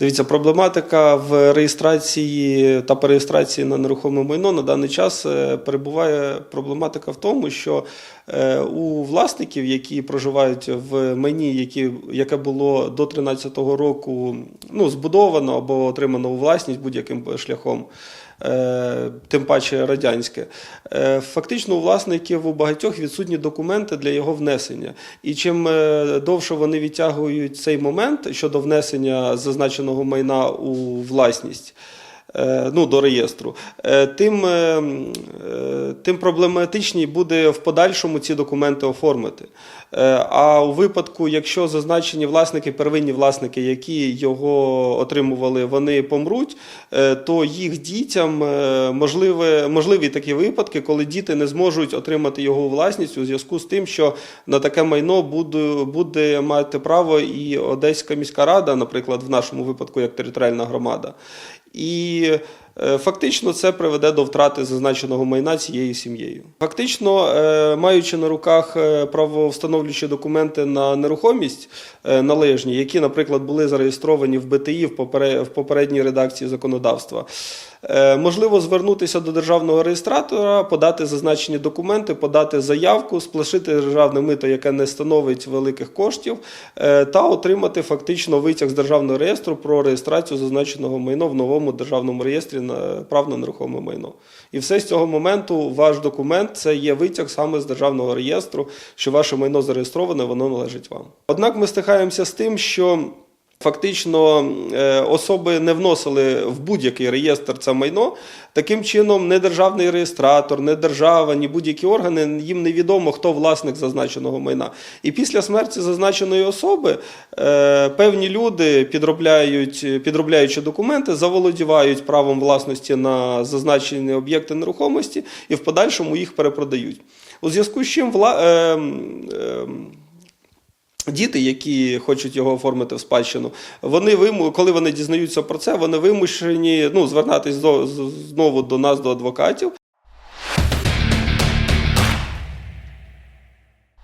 Дивіться, проблематика в реєстрації та перереєстрації на нерухоме майно на даний час е, перебуває проблематика в тому, що у власників, які проживають в майні, які, яке було до 2013 року ну, збудовано або отримано у власність будь-яким шляхом. е, Тим паче радянське, Е, фактично у власників у багатьох відсутні документи для його внесення. І чим е, довше вони відтягують цей момент щодо внесення зазначеного майна у власність. е, Ну, до реєстру, е, тим, е, е, тим проблематичні буде в подальшому ці документи оформити. Е, А у випадку, якщо зазначені власники, первинні власники, які його отримували, вони помруть, е, то їх дітям е, можливе, можливі такі випадки, коли діти не зможуть отримати його власність у зв'язку з тим, що на таке майно буде, буде мати право і Одеська міська рада, наприклад, в нашому випадку як територіальна громада. І фактично це приведе до втрати зазначеного майна цією сім'єю. Фактично, е, маючи на руках е, правовстановлюючі документи на нерухомість е, належні, які, наприклад, були зареєстровані в БТІ в попередній редакції законодавства. Е, Можливо звернутися до державного реєстратора, подати зазначені документи, подати заявку, сплашити державне мито, яке не становить великих коштів, е, та отримати фактично витяг з державного реєстру про реєстрацію зазначеного майно в новому державному реєстрі на прав на нерухоме майно. І все з цього моменту ваш документ це є витяг саме з державного реєстру, що ваше майно зареєстроване, воно належить вам. Однак ми стихаємося з тим, що Фактично е, особи не вносили в будь-який реєстр це майно. Таким чином, не державний реєстратор, не держава, ні будь-які органи їм невідомо, хто власник зазначеного майна. І після смерті зазначеної особи е, певні люди підробляють, підробляючи документи, заволодівають правом власності на зазначені об'єкти нерухомості і в подальшому їх перепродають. У зв'язку з чим вла, е, е, Діти, які хочуть його оформити в спадщину, вони виму, коли вони дізнаються про це, вони вимушені ну, звертатись з- знову до нас, до адвокатів,